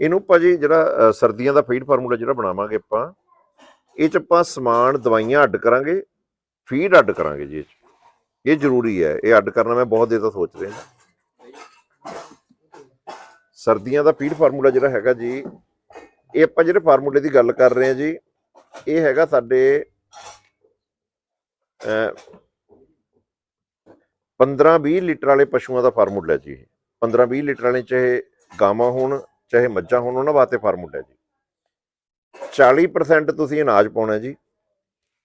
ਇਹਨੂੰ ਭਾਜੀ ਜਿਹੜਾ ਸਰਦੀਆਂ ਦਾ ਫੀਡ ਫਾਰਮੂਲਾ ਜਿਹੜਾ ਬਣਾਵਾਂਗੇ ਆਪਾਂ, ਇਹ ਚ ਆਪਾਂ ਸਮਾਨ, ਦਵਾਈਆਂ ਅੱਡ ਕਰਾਂਗੇ ਫੀਡ ਅੱਡ ਕਰਾਂਗੇ ਜੀ ਇਹ 'ਚ। ਇਹ ਜ਼ਰੂਰੀ ਹੈ, ਇਹ ਅੱਡ ਕਰਨਾ ਮੈਂ ਬਹੁਤ ਦੇਰ ਤੋਂ ਸੋਚ ਰਿਹਾ ਸਰਦੀਆਂ ਦਾ ਫੀਡ ਫਾਰਮੂਲਾ ਜਿਹੜਾ ਹੈਗਾ ਜੀ, ਇਹ ਆਪਾਂ ਜਿਹੜੇ ਫਾਰਮੂਲੇ ਦੀ ਗੱਲ ਕਰ ਰਹੇ ਹਾਂ ਜੀ, ਇਹ ਹੈਗਾ ਸਾਡੇ ਅ 15-20 ਲੀਟਰ ਵਾਲੇ ਪਸ਼ੂਆਂ ਦਾ ਫਾਰਮੂਲਾ ਜੀ ਇਹ 15-20 ਲੀਟਰ ਵਾਲੇ ਚਾਹੇ ਗਾਵਾਂ ਹੋਣ ਚਾਹੇ ਮੱਝਾਂ ਹੋਣ, ਉਹਨਾਂ ਵਾਸਤੇ ਫਾਰਮੂਲਾ ਹੈ ਜੀ। 40% ਤੁਸੀਂ ਅਨਾਜ ਪਾਉਣਾ ਜੀ।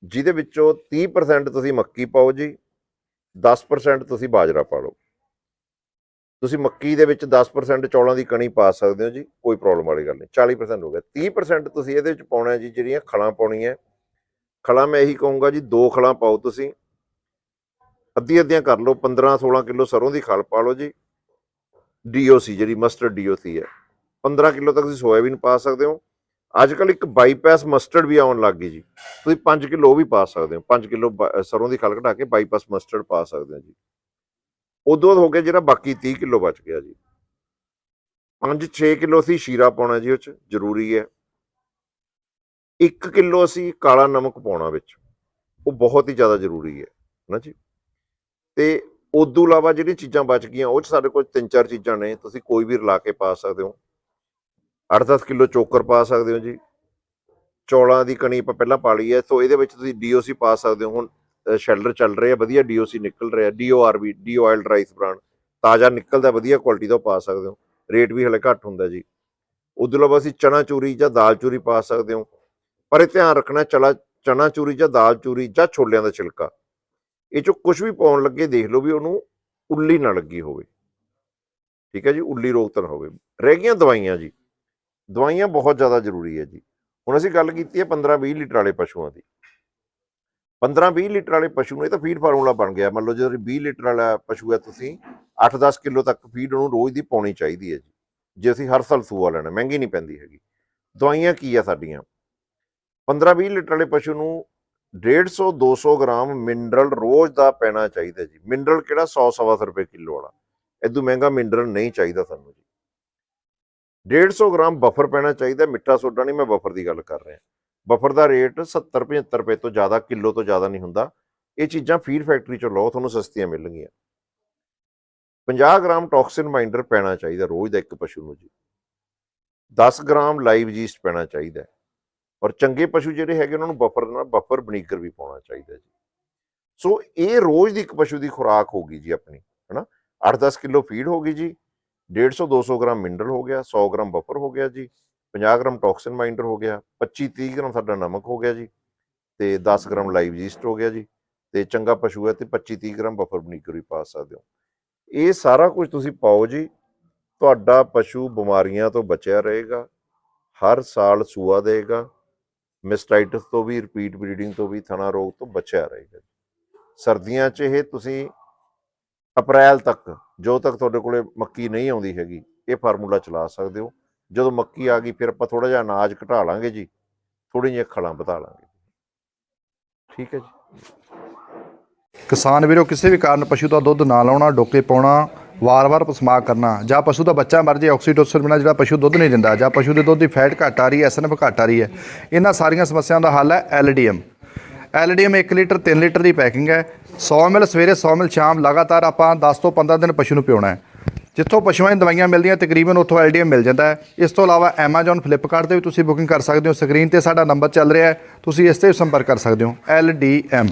ਜਿਹਦੇ ਵਿੱਚੋਂ 30% ਤੁਸੀਂ ਮੱਕੀ ਪਾਓ ਜੀ। 10% ਤੁਸੀਂ ਬਾਜਰਾ ਪਾ ਲਓ। ਤੁਸੀਂ ਮੱਕੀ ਦੇ ਵਿੱਚ 10% ਚੌਲਾਂ ਦੀ ਕਣੀ ਪਾ ਸਕਦੇ ਹੋ ਜੀ, ਕੋਈ ਪ੍ਰੋਬਲਮ ਵਾਲੀ ਗੱਲ ਨਹੀਂ। 40% ਹੋ ਗਿਆ। 30% ਤੁਸੀਂ ਇਹਦੇ ਵਿੱਚ ਪਾਉਣਾ ਜੀ, ਜਿਹੜੀਆਂ ਖਲਾਂ ਪਾਉਣੀਆਂ ਖਲਾਂ ਮੈਂ ਇਹੀ ਕਹੂੰਗਾ ਜੀ, ਦੋ ਖਲਾਂ ਪਾਓ ਤੁਸੀਂ। ਅੱਧੀ ਅੱਧੀਆਂ ਕਰ ਲਓ 15 16 ਕਿਲੋ ਸਰੋਂ ਦੀ ਖਲ ਪਾ ਲਓ ਜੀ। ਡੀਓਸੀ ਜਿਹੜੀ ਮਸਟਰਡ ਡੀਓਸੀ ਹੈ। 15 ਕਿਲੋ ਤੱਕ ਤੁਸੀਂ ਸੋਇਆਬੀਨ ਪਾ ਸਕਦੇ ਹੋ। ਅੱਜ ਕੱਲ ਇੱਕ ਬਾਈਪਾਸ ਮਸਟਰਡ ਵੀ ਆਉਣ ਲੱਗ ਗਈ ਜੀ। ਤੁਸੀਂ 5 ਕਿਲੋ ਉਹ ਵੀ ਪਾ ਸਕਦੇ ਹੋ। 5 ਕਿਲੋ ਸਰੋਂ ਦੀ ਖਲ ਘਟਾ ਕੇ ਬਾਈਪਾਸ ਮਸਟਰਡ ਪਾ ਸਕਦੇ ਹੋ ਜੀ। ਉਦੋਂ ਹੋ ਗਿਆ ਜਿਹੜਾ ਬਾਕੀ 30 ਕਿਲੋ ਬਚ ਗਿਆ ਜੀ। 5-6 ਕਿਲੋ ਅਸੀਂ ਸ਼ੀਰਾ ਪਾਉਣਾ ਜੀ ਉਹ ਚ, ਜ਼ਰੂਰੀ ਹੈ। 1 ਕਿਲੋ ਅਸੀਂ ਕਾਲਾ ਨਮਕ ਪਾਉਣਾ ਵਿੱਚ। ਉਹ ਬਹੁਤ ਹੀ ਜ਼ਿਆਦਾ ਜ਼ਰੂਰੀ ਹੈ ਨਾ ਜੀ। ਤੇ ਉਦੋਂ ਇਲਾਵਾ ਜਿਹੜੀਆਂ ਚੀਜ਼ਾਂ ਬਚ ਗਈਆਂ, ਉਹ ਚ ਸਾਡੇ ਕੋਲ ਤਿੰਨ ਚਾਰ ਚੀਜ਼ਾਂ ਨੇ। ਤੁਸੀਂ ਕੋਈ ਵੀ ਰਲਾ ਕੇ ਪਾ ਸਕਦੇ ਹੋ। 8-10 ਕਿਲੋ ਚੋਕਰ ਪਾ ਸਕਦੇ ਹੋ ਜੀ। ਚੌਲਾਂ ਦੀ ਕਣੀ ਆਪਾਂ ਪਹਿਲਾਂ ਪਾ ਲਈ ਹੈ ਸੋ ਇਹਦੇ ਵਿੱਚ ਤੁਸੀਂ ਡੀਓਸੀ ਪਾ ਸਕਦੇ ਹੋ। ਹੁਣ ਸ਼ੈਲਡਰ ਚੱਲ ਰਹੇ ਆ, ਵਧੀਆ ਡੀਓਸੀ ਨਿਕਲ ਰਿਹਾ। DORB DO oil rice brand ਤਾਜ਼ਾ ਨਿਕਲਦਾ, ਵਧੀਆ ਕੁਆਲਿਟੀ ਦਾ ਉਹ ਪਾ ਸਕਦੇ ਹੋ। ਰੇਟ ਵੀ ਹਲੇ ਘੱਟ ਹੁੰਦਾ ਜੀ। ਉਦੋਂ ਇਲਾਵਾ ਅਸੀਂ ਚਨਾ ਚੂਰੀ ਜਾਂ ਦਾਲ ਚੂਰੀ ਪਾ ਸਕਦੇ ਹੋ। ਪਰ ਇਹ ਧਿਆਨ ਰੱਖਣਾ, ਚਲਾ, ਚਨਾ ਚੂਰੀ ਜਾਂ ਦਾਲ ਚੂਰੀ ਜਾਂ ਛੋਲਿਆਂ ਦਾ ਛਿਲਕਾ। ਇਹ ਚੋਂ ਕੁਝ ਵੀ ਪਾਉਣ ਲੱਗੇ, ਦੇਖ ਲਓ ਵੀ ਉਹਨੂੰ ਉੱਲੀ ਨਾ ਲੱਗੀ ਹੋਵੇ। ਠੀਕ ਹੈ ਜੀ, ਉੱਲੀ ਰੋਗ ਤਾਂ ਹੋਵੇ। ਰਹਿ ਗਈਆਂ ਦਵਾਈਆਂ ਜੀ। ਦਵਾਈਆਂ ਬਹੁਤ ਜ਼ਿਆਦਾ ਜ਼ਰੂਰੀ ਹੈ ਜੀ। ਹੁਣ ਅਸੀਂ ਗੱਲ ਕੀਤੀ ਹੈ 15-20 ਲੀਟਰ ਵਾਲੇ ਪਸ਼ੂਆਂ ਦੀ। 15-20 ਲੀਟਰ ਵਾਲੇ ਪਸ਼ੂ ਨੂੰ ਇਹ ਤਾਂ ਫੀਡ ਫਾਰਮੂਲਾ ਬਣ ਗਿਆ। ਮੰਨ ਲਓ ਜੇ 20 ਲੀਟਰ ਵਾਲਾ ਪਸ਼ੂ ਹੈ ਤੁਸੀਂ 8-10 ਕਿਲੋ ਤੱਕ ਫੀਡ ਉਹਨੂੰ ਰੋਜ਼ ਦੀ ਪਾਉਣੀ ਚਾਹੀਦੀ ਹੈ ਜੀ। ਜੇ ਅਸੀਂ ਹਰ ਸਾਲ ਸੂਆ ਲੈਣਾ, ਮਹਿੰਗੀ ਨਹੀਂ ਪੈਂਦੀ ਹੈਗੀ। ਦਵਾਈਆਂ ਕੀ ਆ ਸਾਡੀਆਂ? 15-20 ਲੀਟਰ ਵਾਲੇ ਪਸ਼ੂ ਨੂੰ 150 200 ਗ੍ਰਾਮ ਮਿਨਰਲ ਰੋਜ਼ ਦਾ ਪੈਣਾ ਚਾਹੀਦਾ ਜੀ। ਮਿਨਰਲ ਕਿਹੜਾ? 100 ਸਵਾ ਸੌ ਰੁਪਏ ਕਿਲੋ ਵਾਲਾ। ਇਦੋਂ ਮਹਿੰਗਾ ਮਿਨਰਲ ਨਹੀਂ ਚਾਹੀਦਾ ਸਾਨੂੰ ਜੀ। 150 ਗ੍ਰਾਮ ਬਫਰ ਪੈਣਾ ਚਾਹੀਦਾ, ਮਿੱਠਾ ਸੋਡਾ ਨਹੀਂ, ਮੈਂ ਬਫਰ ਦੀ ਗੱਲ ਕਰ ਰਿਹਾ। ਬਫਰ ਦਾ ਰੇਟ 70 75 ਰੁਪਏ ਤੋਂ ਜ਼ਿਆਦਾ, ਕਿਲੋ ਤੋਂ ਜ਼ਿਆਦਾ ਨਹੀਂ ਹੁੰਦਾ। ਇਹ ਚੀਜ਼ਾਂ ਫੀਡ ਫੈਕਟਰੀ ਚੋਂ ਲਓ, ਤੁਹਾਨੂੰ ਸਸਤੀਆਂ ਮਿਲਣਗੀਆਂ। 50 ਗ੍ਰਾਮ ਟੌਕਸਿਨ ਮਾਈਂਡਰ ਪੈਣਾ ਚਾਹੀਦਾ, ਰੋਜ਼ ਦਾ ਇੱਕ ਪਸ਼ੂ ਨੂੰ ਜੀ। 10 ਗ੍ਰਾਮ ਲਾਈਵ ਜੀਸਟ ਪੈਣਾ ਚਾਹੀਦਾ। ਔਰ ਚੰਗੇ ਪਸ਼ੂ ਜਿਹੜੇ ਹੈਗੇ, ਉਹਨਾਂ ਨੂੰ ਬਫਰ ਨਾਲ ਬਫਰ ਬਨੀਕਰ ਵੀ ਪਾਉਣਾ ਚਾਹੀਦਾ ਜੀ। ਸੋ ਇਹ ਰੋਜ਼ ਦੀ ਇੱਕ ਪਸ਼ੂ ਦੀ ਖੁਰਾਕ ਹੋਗੀ ਜੀ ਆਪਣੀ, ਹਨਾ? 8-10 ਕਿਲੋ ਫੀਡ ਹੋਗੀ ਜੀ। 150 200 ਗ੍ਰਾਮ ਮਿਨਰਲ ਹੋ ਗਿਆ 100 ਗ੍ਰਾਮ ਬਫਰ ਹੋ ਗਿਆ ਜੀ 50 ਗ੍ਰਾਮ ਟੌਕਸਿਨ ਮਾਈਂਡਰ ਹੋ ਗਿਆ 25 30 ਗ੍ਰਾਮ ਸਾਡਾ ਨਮਕ ਹੋ ਗਿਆ ਜੀ, ਤੇ 10 ਗ੍ਰਾਮ ਲਾਈਵ ਜੀਸਟ ਹੋ ਗਿਆ ਜੀ, ਤੇ ਚੰਗਾ ਪਸ਼ੂ ਹੈ ਤੇ 25 30 ਗ੍ਰਾਮ ਬਫਰ ਬਨੀਕਰ ਵੀ ਪਾ ਸਕਦੇ ਹੋ। ਇਹ ਸਾਰਾ ਕੁਝ ਤੁਸੀਂ ਪਾਓ ਜੀ, ਤੁਹਾਡਾ ਪਸ਼ੂ ਬਿਮਾਰੀਆਂ ਤੋਂ ਬਚਿਆ ਰਹੇਗਾ, ਹਰ ਸਾਲ ਸੂਆ ਦੇਗਾ ਮਿਸਟਾਈਟਸ ਤੋਂ ਵੀ, ਰਿਪੀਟ ਬਰੀਡਿੰਗ ਤੋਂ ਵੀ, ਥਣਾ ਰੋਗ ਤੋਂ ਬਚਿਆ ਰਹੇਗਾ ਸਰਦੀਆਂ 'ਚ ਇਹ ਤੁਸੀਂ ਅਪ੍ਰੈਲ ਤੱਕ ਜੋ ਤੱਕ ਤੁਹਾਡੇ ਕੋਲੇ ਮੱਕੀ ਨਹੀਂ ਆਉਂਦੀ ਹੈਗੀ, ਇਹ ਫਾਰਮੂਲਾ ਚਲਾ ਸਕਦੇ ਹੋ। ਜਦੋਂ ਮੱਕੀ ਆ ਗਈ, ਫਿਰ ਆਪਾਂ ਥੋੜਾ ਜਿਹਾ ਅਨਾਜ ਘਟਾ ਲਾਂਗੇ ਜੀ ਥੋੜੀ ਜਿਹੀ ਖਲਾਂ ਵਧਾ ਲਾਂਗੇ। ਠੀਕ ਹੈ ਜੀ। ਕਿਸਾਨ ਵੀਰੋ, ਕਿਸੇ ਵੀ ਕਾਰਨ ਪਸ਼ੂ ਦਾ ਦੁੱਧ ਨਾ ਲਾਉਣਾ, ਡੋਕੇ ਪਾਉਣਾ, ਵਾਰ-ਵਾਰ ਪਸਮਾ ਕਰਨਾ, ਜਾਂ ਪਸ਼ੂ ਦਾ ਬੱਚਾ ਮਰ ਜੇ, ਆਕਸੀਟੋਸਿਨ ਬਿਨਾਂ ਜਿਹੜਾ ਪਸ਼ੂ ਦੁੱਧ ਨਹੀਂ ਦਿੰਦਾ, ਜਾਂ ਪਸ਼ੂ ਦੇ ਦੁੱਧ ਦੀ ਫੈਟ ਘੱਟ ਆ ਰਹੀ ਹੈ ਐਸਐਨਐਫ ਘੱਟ ਆ ਰਹੀ ਹੈ, ਇਹਨਾਂ ਸਾਰੀਆਂ ਸਮੱਸਿਆਵਾਂ ਦਾ ਹੱਲ ਹੈ ਐਲਡੀਐਮ ਐਲਡੀਐਮ 1 ਲੀਟਰ 3 ਲੀਟਰ ਦੀ ਪੈਕਿੰਗ ਹੈ। 100 ਮਿਲ, ਸਵੇਰੇ 100 ਮਿਲ, ਸ਼ਾਮ ਲਗਾਤਾਰ ਆਪਾਂ 10 ਤੋਂ 15 ਦਿਨ ਪਸ਼ੂ ਨੂੰ ਪਿਉਣਾ ਹੈ। ਜਿੱਥੋਂ ਪਸ਼ੂਆਂ ਦੀਆਂ ਦਵਾਈਆਂ ਮਿਲਦੀਆਂ, ਤਕਰੀਬਨ ਉੱਥੋਂ ਐਲਡੀਐਮ ਮਿਲ ਜਾਂਦਾ ਹੈ। ਇਸ ਤੋਂ ਇਲਾਵਾ Amazon ਫਲਿੱਪਕਾਰਟ ਤੇ ਵੀ ਤੁਸੀਂ ਬੁਕਿੰਗ ਕਰ ਸਕਦੇ ਹੋ। ਸਕਰੀਨ ਤੇ ਸਾਡਾ ਨੰਬਰ ਚੱਲ ਰਿਹਾ ਹੈ। ਤੁਸੀਂ ਇਸ ਤੇ ਵੀ ਸੰਪਰਕ ਕਰ ਸਕਦੇ ਹੋ। ਐਲਡੀਐਮ।